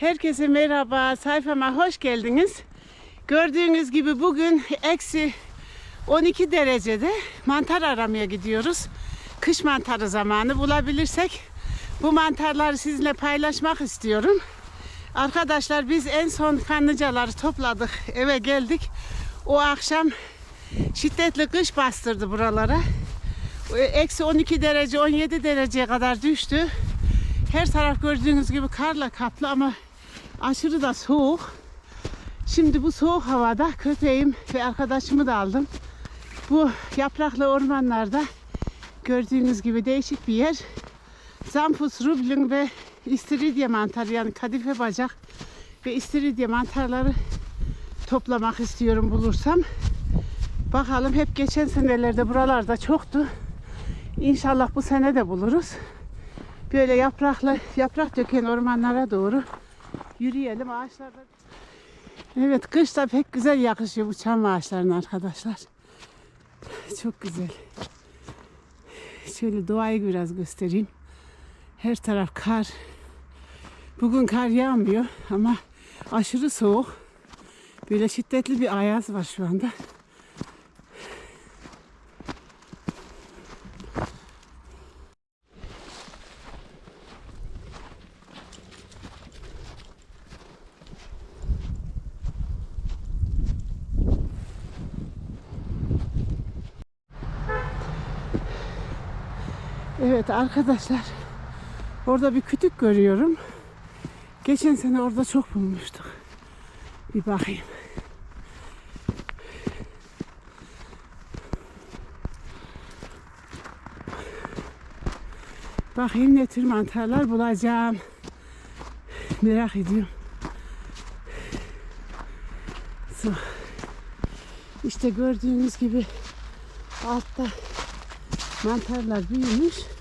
Herkese merhaba, sayfama hoş geldiniz. Gördüğünüz gibi bugün eksi 12 derecede mantar aramaya gidiyoruz. Kış mantarı zamanı bulabilirsek bu mantarları sizinle paylaşmak istiyorum. Arkadaşlar biz en son kanlıcaları topladık, eve geldik. O akşam şiddetli kış bastırdı buralara. Eksi 12 derece, 17 dereceye kadar düştü. Her taraf gördüğünüz gibi karla kaplı ama aşırı da soğuk. Şimdi bu soğuk havada köpeğim ve arkadaşımı da aldım. Bu yapraklı ormanlarda gördüğünüz gibi değişik bir yer. Zampus, rublin ve istiridye mantarı yani kadife bacak ve istiridye mantarları toplamak istiyorum bulursam. Bakalım hep geçen senelerde buralarda çoktu. İnşallah bu sene de buluruz. Böyle yapraklı, yaprak döken ormanlara doğru yürüyelim ağaçlarda. Evet kış da pek güzel yakışıyor bu çam ağaçlarına arkadaşlar. Çok güzel. Şöyle doğayı biraz göstereyim. Her taraf kar. Bugün kar yağmıyor ama aşırı soğuk. Böyle şiddetli bir ayaz var şu anda. Evet arkadaşlar. Orada bir kütük görüyorum. Geçen sene orada çok bulmuştuk. Bir bakayım. Bakayım ne tür mantarlar bulacağım. Merak ediyorum. So. İşte gördüğünüz gibi altta mantarlar büyümüş.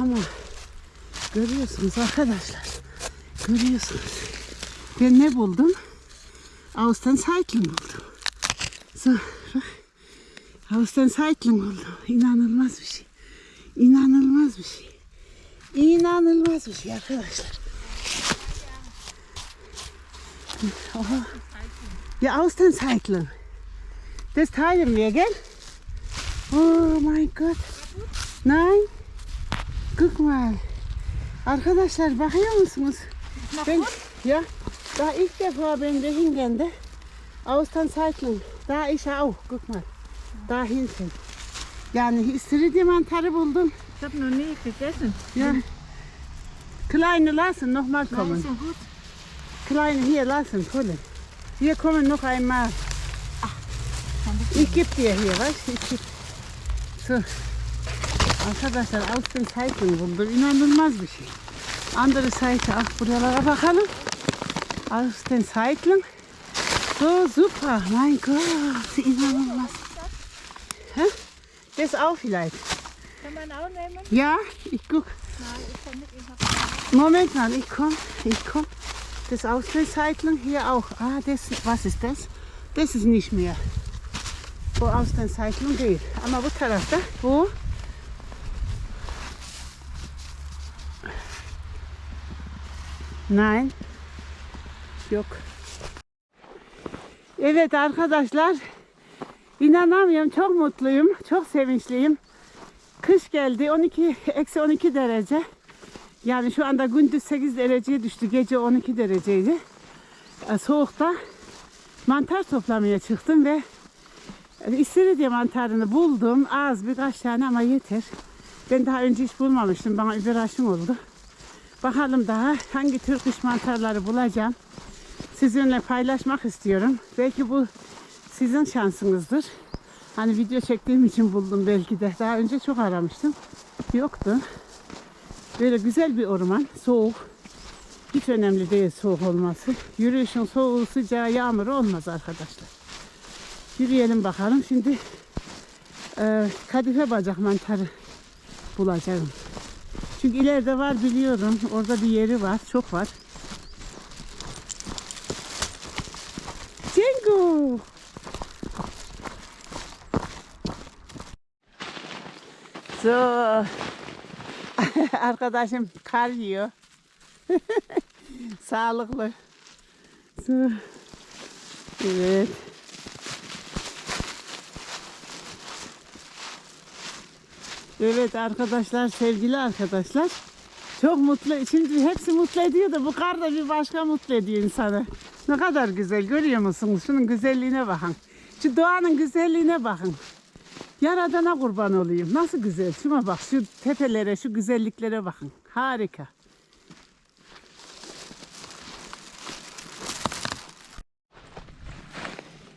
Ama görüyorsunuz arkadaşlar. Görüyorsunuz. Ben ne buldum? Austin Cycling buldum. So, bak. Austin Cycling buldum. İnanılmaz bir şey. İnanılmaz bir şey. İnanılmaz bir şey arkadaşlar. Oha. Austin Cycling. Das teilen wir, gell? Oh my god. Nein. Guck mal. Arkadaşlar bakıyor musunuz? Ben, ja, da ilk defa ben de hingende Austin Cycling. Da ich auch. Guck mal. Da hinten. Yani istiridye mantarı buldum. Ich habe noch nie gegessen. Ja. Kleine lassen nochmal Nein, kommen. so gut. Kleine hier lassen, Colin. Wir kommen noch einmal. Ich gebe dir hier, weißt du? Ich. So. Arkadaşlar Austin Cycling buldum. İnanılmaz bir şey. Andere Seite auch buralara bakalım. Austin Cycling. So super. Mein Gott. İnanılmaz. Hä? Das auch vielleicht. Kann man auch nehmen? Ja, ich guck. Nein, ich kann nicht. Moment mal, ich komm, ich komm. Das Auslandcycling hier auch. Ah, das, was ist das? Das ist nicht mehr. Wo Auslandcycling geht. Ama bu tarafta. Bu. Nein. Yok. Evet arkadaşlar. İnanamıyorum. Çok mutluyum. Çok sevinçliyim. Kış geldi. 12 eksi 12 derece. Yani şu anda gündüz 8 dereceye düştü. Gece 12 dereceydi. E, Soğukta mantar toplamaya çıktım ve istiridye mantarını buldum. Az birkaç tane ama yeter. Ben daha önce hiç bulmamıştım. Bana bir aşım oldu. Bakalım daha hangi tür kış mantarları bulacağım. Sizinle paylaşmak istiyorum. Belki bu sizin şansınızdır. Hani video çektiğim için buldum belki de. Daha önce çok aramıştım. Yoktu. Böyle güzel bir orman. Soğuk. Hiç önemli değil soğuk olması. Yürüyüşün soğuğu, sıcağı, yağmuru olmaz arkadaşlar. Yürüyelim bakalım. Şimdi e, kadife bacak mantarı bulacağım. Çünkü ileride var biliyorum. Orada bir yeri var. Çok var. Cengo! So. Arkadaşım kar yiyor. Sağlıklı. Su. Evet. Evet arkadaşlar, sevgili arkadaşlar. Çok mutlu. Şimdi hepsi mutlu ediyor da bu kar da bir başka mutlu ediyor insanı. Ne kadar güzel görüyor musunuz? Şunun güzelliğine bakın. Şu doğanın güzelliğine bakın. Yaradana kurban olayım. Nasıl güzel. Şuna bak. Şu tepelere, şu güzelliklere bakın. Harika.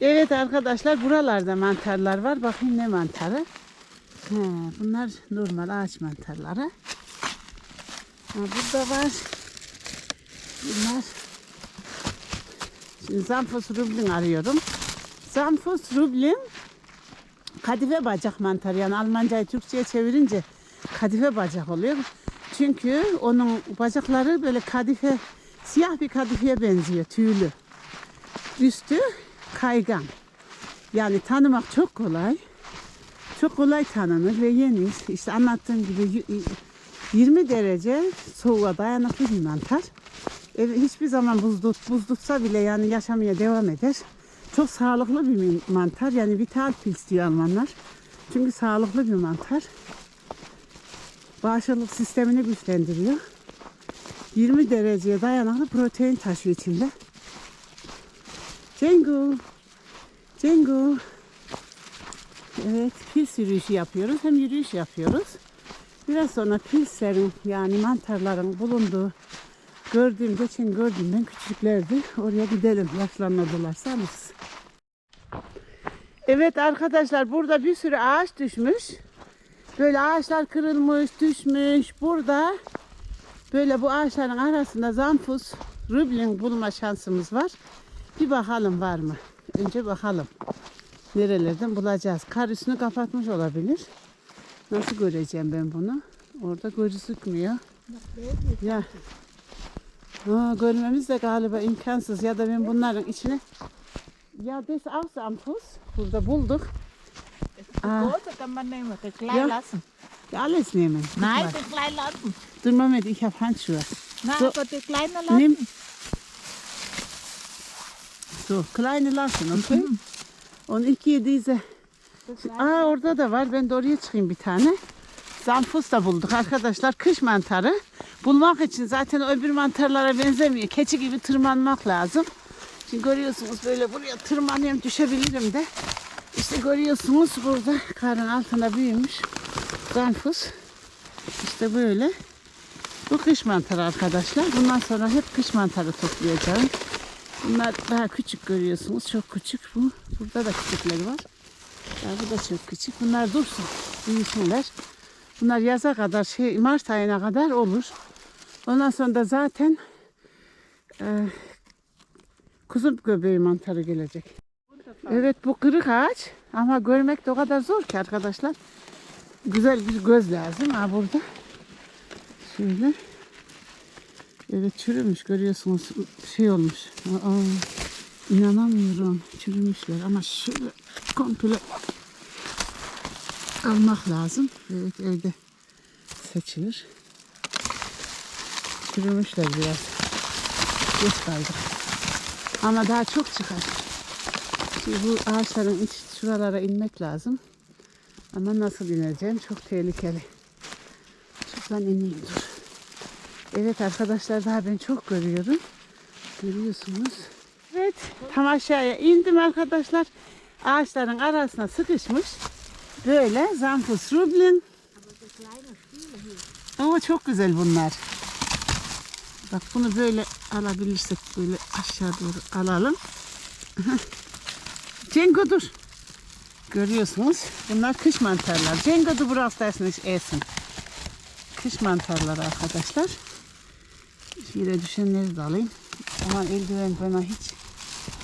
Evet arkadaşlar buralarda mantarlar var. Bakayım ne mantarı. He, bunlar normal ağaç mantarları. Ha, burada var. Bunlar. Şimdi Zamfos rublin arıyorum. Zamfos rublin kadife bacak mantarı. Yani Almancayı Türkçe'ye çevirince kadife bacak oluyor. Çünkü onun bacakları böyle kadife, siyah bir kadifeye benziyor. Tüylü. Üstü kaygan. Yani tanımak çok kolay. Çok kolay tanınır ve yenir. İşte anlattığım gibi y- y- 20 derece soğuğa dayanıklı bir mantar. E, hiçbir zaman buz, tut, buz tutsa bile yani yaşamaya devam eder. Çok sağlıklı bir mantar. Yani vital pils diyor Almanlar. Çünkü sağlıklı bir mantar. Bağışıklık sistemini güçlendiriyor. 20 dereceye dayanıklı protein taşıyor içinde. Cengu. Cengu. Evet, pils yürüyüşü yapıyoruz. Hem yürüyüş yapıyoruz. Biraz sonra pilslerin yani mantarların bulunduğu gördüğüm, geçen gördüğüm ben küçüklerdi. Oraya gidelim yaşlanmadılarsa alırız. Evet arkadaşlar burada bir sürü ağaç düşmüş. Böyle ağaçlar kırılmış, düşmüş. Burada böyle bu ağaçların arasında zamfus, rüblin bulma şansımız var. Bir bakalım var mı? Önce bakalım. Nerelerden bulacağız? Kar üstünü kapatmış olabilir. Nasıl göreceğim ben bunu? Orada gözükmüyor. Ya. Aa, görmemiz de galiba imkansız. Ya da ben bunların içine ya das auch Sampus. Burada bulduk. Ah. große kann man nehmen, die klein Ja. lassen. Ya alles nehmen. Guck Nein, mal. klein lassen. Dur Mehmet, ich habe Handschuhe. Nein, So. aber die kleine lassen. Nimm. So, kleine lassen, okay? Und diese Die kleine- Aa orada da var. Ben de oraya çıkayım bir tane. Zamfus da bulduk arkadaşlar. Kış mantarı. Bulmak için zaten öbür mantarlara benzemiyor. Keçi gibi tırmanmak lazım. Şimdi görüyorsunuz böyle buraya tırmanıyorum düşebilirim de. İşte görüyorsunuz burada karın altına büyümüş. Zamfus. İşte böyle. Bu kış mantarı arkadaşlar. Bundan sonra hep kış mantarı toplayacağım. Bunlar daha küçük görüyorsunuz. Çok küçük bu. Burada da küçükleri var. Ya bu da çok küçük. Bunlar dursun. Büyüsünler. Bunlar yaza kadar şey Mart ayına kadar olur. Ondan sonra da zaten e, kuzum göbeği mantarı gelecek. Evet bu kırık ağaç ama görmek de o kadar zor ki arkadaşlar. Güzel bir göz lazım ha burada. Şöyle. Evet çürümüş görüyorsunuz şey olmuş. Aa, inanamıyorum çürümüşler ama şöyle komple almak lazım. Evet evde seçilir. Çürümüşler biraz. Geç kaldık. Ama daha çok çıkar. Şimdi bu ağaçların iç şuralara inmek lazım. Ama nasıl ineceğim? Çok tehlikeli. Şuradan ineyim dur. Evet arkadaşlar daha ben çok görüyorum. Görüyorsunuz. Evet tam aşağıya indim arkadaşlar. Ağaçların arasına sıkışmış. Böyle Zamfus Rublin. Ama çok güzel bunlar. Bak bunu böyle alabilirsek böyle aşağı doğru alalım. Cengo dur. Görüyorsunuz bunlar kış mantarlar. Cengo du brauchst das nicht essen. Kış mantarları arkadaşlar. Yere düşenleri de alayım. Ama eldiven bana hiç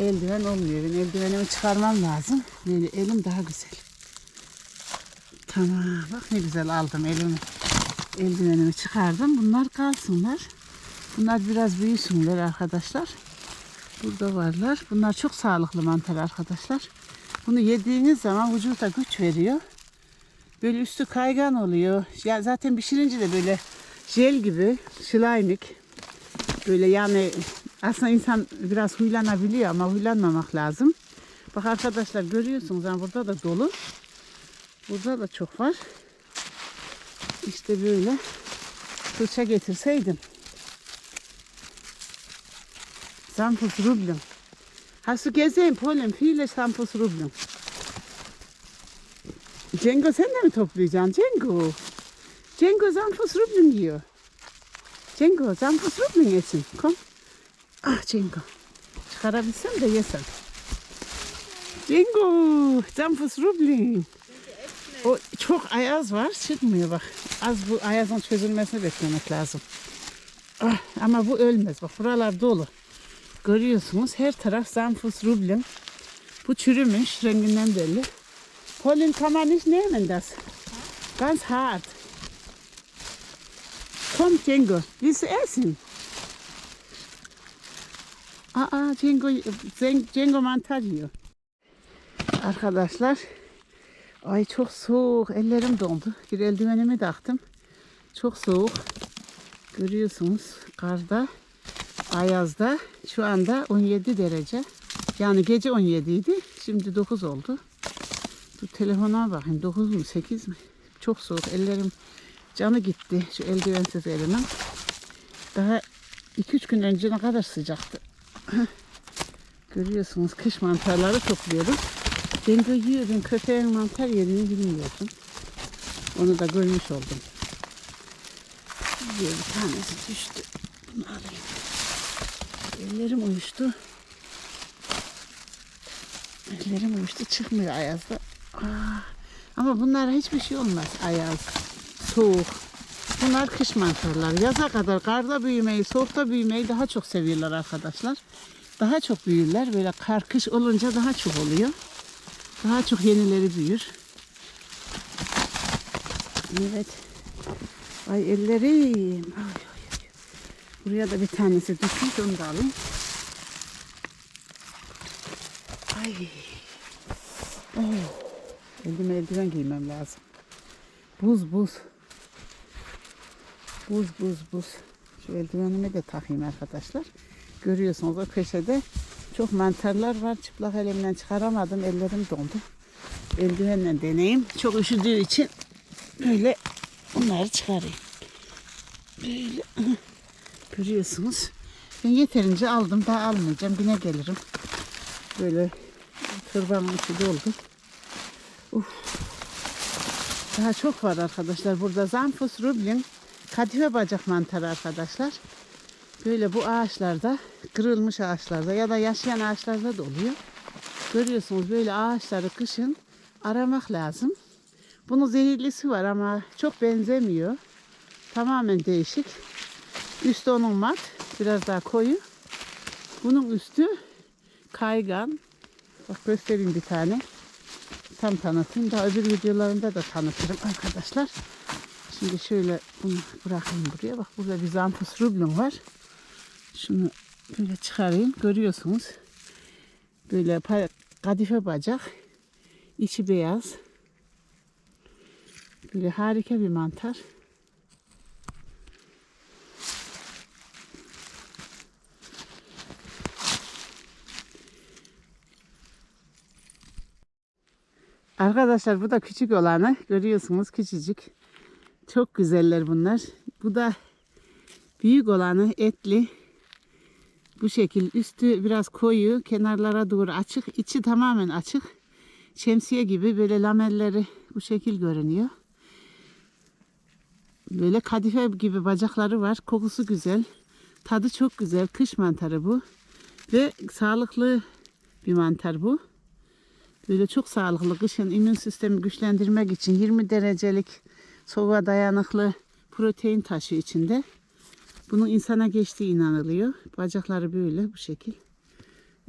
eldiven olmuyor. Ben eldivenimi çıkarmam lazım. Böyle elim daha güzel. Tamam. Bak ne güzel aldım elimi. Eldivenimi çıkardım. Bunlar kalsınlar. Bunlar biraz büyüsünler arkadaşlar. Burada varlar. Bunlar çok sağlıklı mantar arkadaşlar. Bunu yediğiniz zaman vücuda güç veriyor. Böyle üstü kaygan oluyor. Ya zaten pişirince de böyle jel gibi, slime'ik. Böyle yani aslında insan biraz huylanabiliyor ama huylanmamak lazım. Bak arkadaşlar görüyorsunuz yani burada da dolu. Burada da çok var. İşte böyle fırça getirseydim. Zampus Rublum. Hast du gesehen, Polen, viele Zampus Rublum. Cengo sen de mi toplayacaksın? Cengo. Cengo Zampus Rublum yiyor. Cengo Zampus Rublum yesin. Kom. Ah Cengo. Çıkarabilsem de yesem. Cengo. Zampus Rublum. O çok ayaz var. Çıkmıyor bak. Az bu ayazın çözülmesini beklemek lazım. Ah, ama bu ölmez. Bak buralar dolu. Görüyorsunuz her taraf Zanfus Rublum. Bu çürümüş renginden belli. Man nicht nehmen das. Ganz hart. Komm Cengo, willst du essen? Aa Zen- Cengo mantar yiyor. Arkadaşlar, ay çok soğuk, ellerim dondu. Bir eldivenimi taktım. Çok soğuk. Görüyorsunuz karda. Ayaz'da şu anda 17 derece. Yani gece 17 idi. Şimdi 9 oldu. Dur telefona bakayım 9 mu 8 mi? Çok soğuk. Ellerim canı gitti. Şu eldivensiz elime. Daha 2-3 gün önce ne kadar sıcaktı. Görüyorsunuz kış mantarları topluyorum. Ben de yiyor. Ben köpeğin mantar yediğini bilmiyordum. Onu da görmüş oldum. Bir tanesi düştü. Bunu alayım. Ellerim uyuştu. Ellerim uyuştu çıkmıyor ayazda. Aa, ama bunlara hiçbir şey olmaz ayaz, soğuk. Bunlar kış mantarları. Yaza kadar karda büyümeyi, soğukta büyümeyi daha çok seviyorlar arkadaşlar. Daha çok büyürler. Böyle kar kış olunca daha çok oluyor. Daha çok yenileri büyür. Evet. Ay ellerim. Ay, ay, ay. Buraya da bir tanesi düşmüş onu da alayım. Ay. Ay. Elime eldiven giymem lazım. Buz buz. Buz buz buz. Şu eldivenimi de takayım arkadaşlar. Görüyorsunuz o köşede çok mantarlar var. Çıplak elimden çıkaramadım. Ellerim dondu. Eldivenle deneyeyim. Çok üşüdüğü için böyle bunları çıkarayım. Böyle görüyorsunuz. Ben yeterince aldım. Daha almayacağım. Yine gelirim. Böyle tırbanın içi doldu. Uf. Daha çok var arkadaşlar. Burada Zanfus rublin kadife bacak mantarı arkadaşlar. Böyle bu ağaçlarda, kırılmış ağaçlarda ya da yaşayan ağaçlarda da oluyor. Görüyorsunuz böyle ağaçları kışın aramak lazım. Bunun zehirlisi var ama çok benzemiyor. Tamamen değişik. Üstü onun mat, biraz daha koyu. Bunun üstü kaygan. Bak göstereyim bir tane. Tam tanıtayım. Daha öbür videolarında da tanıtırım arkadaşlar. Şimdi şöyle bunu bırakayım buraya. Bak burada bir zampus rublum var. Şunu böyle çıkarayım. Görüyorsunuz. Böyle kadife bacak. içi beyaz. Böyle harika bir mantar. Arkadaşlar bu da küçük olanı görüyorsunuz küçücük. Çok güzeller bunlar. Bu da büyük olanı etli. Bu şekil üstü biraz koyu, kenarlara doğru açık, içi tamamen açık. Şemsiye gibi böyle lamelleri bu şekil görünüyor. Böyle kadife gibi bacakları var. Kokusu güzel. Tadı çok güzel. Kış mantarı bu. Ve sağlıklı bir mantar bu. Böyle çok sağlıklı kışın immün sistemi güçlendirmek için 20 derecelik soğuğa dayanıklı protein taşı içinde. Bunun insana geçtiği inanılıyor. Bacakları böyle bu şekil.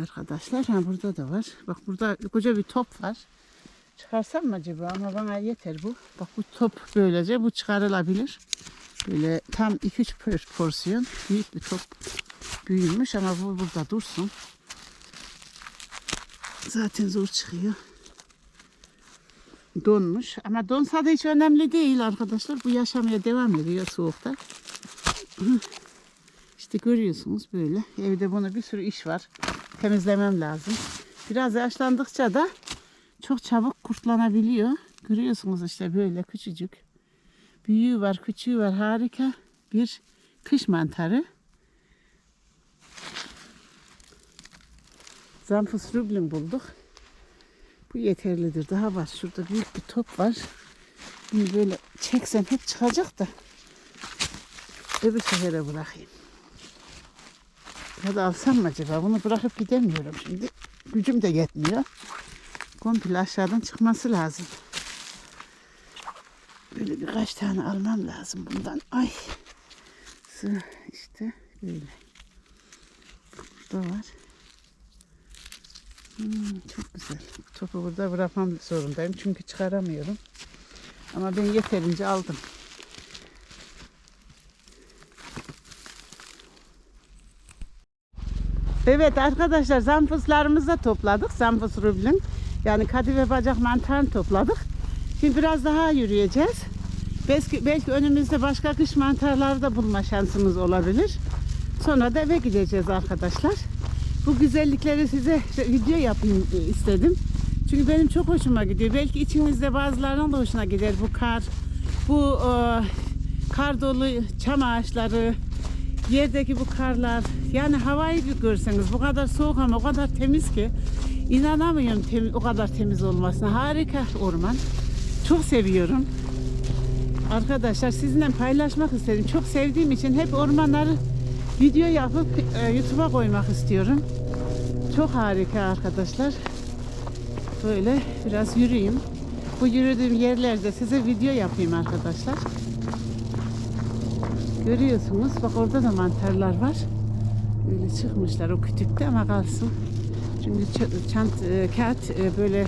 Arkadaşlar ha burada da var. Bak burada koca bir top var. Çıkarsam mı acaba ama bana yeter bu. Bak bu top böylece bu çıkarılabilir. Böyle tam 2-3 porsiyon büyük bir top büyümüş ama bu burada dursun. Zaten zor çıkıyor. Donmuş. Ama donsa da hiç önemli değil arkadaşlar. Bu yaşamaya devam ediyor soğukta. İşte görüyorsunuz böyle. Evde bunu bir sürü iş var. Temizlemem lazım. Biraz yaşlandıkça da çok çabuk kurtlanabiliyor. Görüyorsunuz işte böyle küçücük. Büyüğü var, küçüğü var. Harika bir kış mantarı. Zampus rublin bulduk. Bu yeterlidir. Daha var. Şurada büyük bir top var. Bunu böyle çeksem hep çıkacak da öbür sefere bırakayım. Ya da alsam mı acaba? Bunu bırakıp gidemiyorum şimdi. Gücüm de yetmiyor. Komple aşağıdan çıkması lazım. Böyle birkaç tane almam lazım bundan. Ay. İşte böyle. Burada var. Hmm, çok güzel. Topu burada bırakmam zorundayım çünkü çıkaramıyorum. Ama ben yeterince aldım. Evet arkadaşlar zampuslarımızı da topladık. Zampus rublin. Yani kadife bacak mantarını topladık. Şimdi biraz daha yürüyeceğiz. Belki, belki önümüzde başka kış mantarları da bulma şansımız olabilir. Sonra da eve gideceğiz arkadaşlar. Bu güzellikleri size video yapayım istedim. Çünkü benim çok hoşuma gidiyor. Belki içinizde bazılarının da hoşuna gider bu kar. Bu e, kar dolu çam ağaçları, yerdeki bu karlar. Yani havayı bir görseniz bu kadar soğuk ama o kadar temiz ki. inanamıyorum tem- o kadar temiz olmasına. Harika orman. Çok seviyorum. Arkadaşlar sizinle paylaşmak istedim. Çok sevdiğim için hep ormanları video yapıp e, YouTube'a koymak istiyorum. Çok harika arkadaşlar. Böyle biraz yürüyeyim. Bu yürüdüğüm yerlerde size video yapayım arkadaşlar. Görüyorsunuz. Bak orada da mantarlar var. Böyle çıkmışlar o kütükte ama kalsın. Çünkü çant e, kağıt e, böyle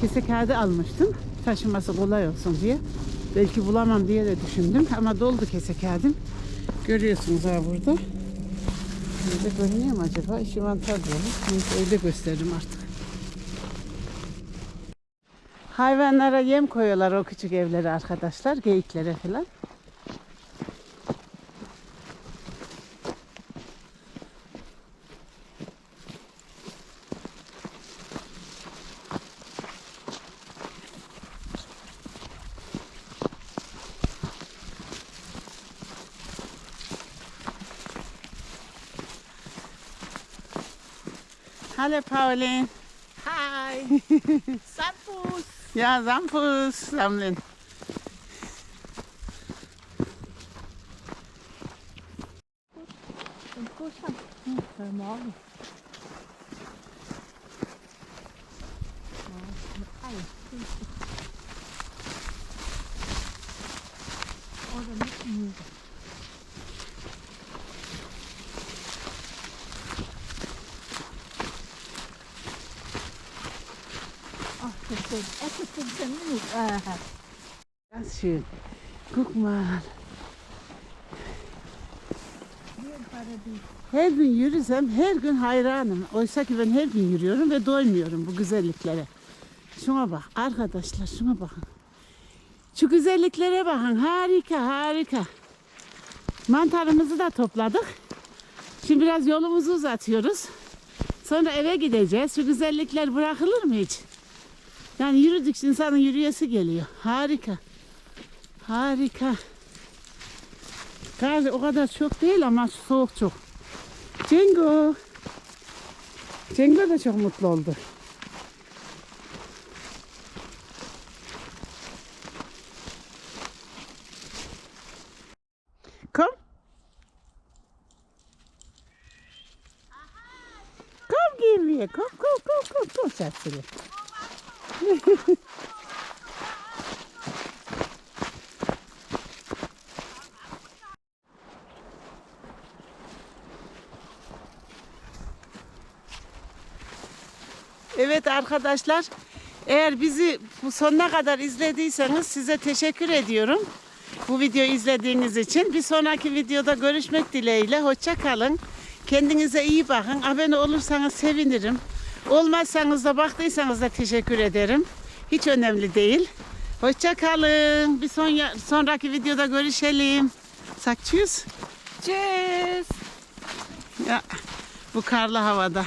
kese kağıdı almıştım. Taşıması kolay olsun diye. Belki bulamam diye de düşündüm ama doldu kese kağıdım. Görüyorsunuz ha burada. Öyle görünüyor mu acaba? İşi mantar dolu. Neyse öyle gösteririm artık. Hayvanlara yem koyuyorlar o küçük evlere arkadaşlar. Geyiklere falan. Hallo Pauline. Hi. Sampus. Ja, Sampus sammeln. Åh, det er fedt. Jeg kan finde sådan ud. Ah, Ganz schön. Guck mal. er. Her gün yürüsem her gün hayranım. Oysa ki ben her gün yürüyorum ve doymuyorum bu güzelliklere. Şuna bak arkadaşlar şuna bakın. Şu güzelliklere bakın harika harika. Mantarımızı da topladık. Şimdi biraz yolumuzu uzatıyoruz. Sonra eve gideceğiz. Şu güzellikler bırakılır mı hiç? Yani yürüdükçe insanın yürüyesi geliyor. Harika. Harika. Kar o kadar çok değil ama soğuk çok. Cengo. Cengo da çok mutlu oldu. Kom. Kom Gilly, kom, kom, kom, kom, kom Schätzchen. Evet arkadaşlar, eğer bizi bu sonuna kadar izlediyseniz size teşekkür ediyorum. Bu videoyu izlediğiniz için. Bir sonraki videoda görüşmek dileğiyle. Hoşça kalın. Kendinize iyi bakın. Abone olursanız sevinirim. Olmazsanız da baktıysanız da teşekkür ederim. Hiç önemli değil. Hoşça kalın. Bir son sonraki videoda görüşelim. Tschüss. Tschüss. Ya, bu karlı havada.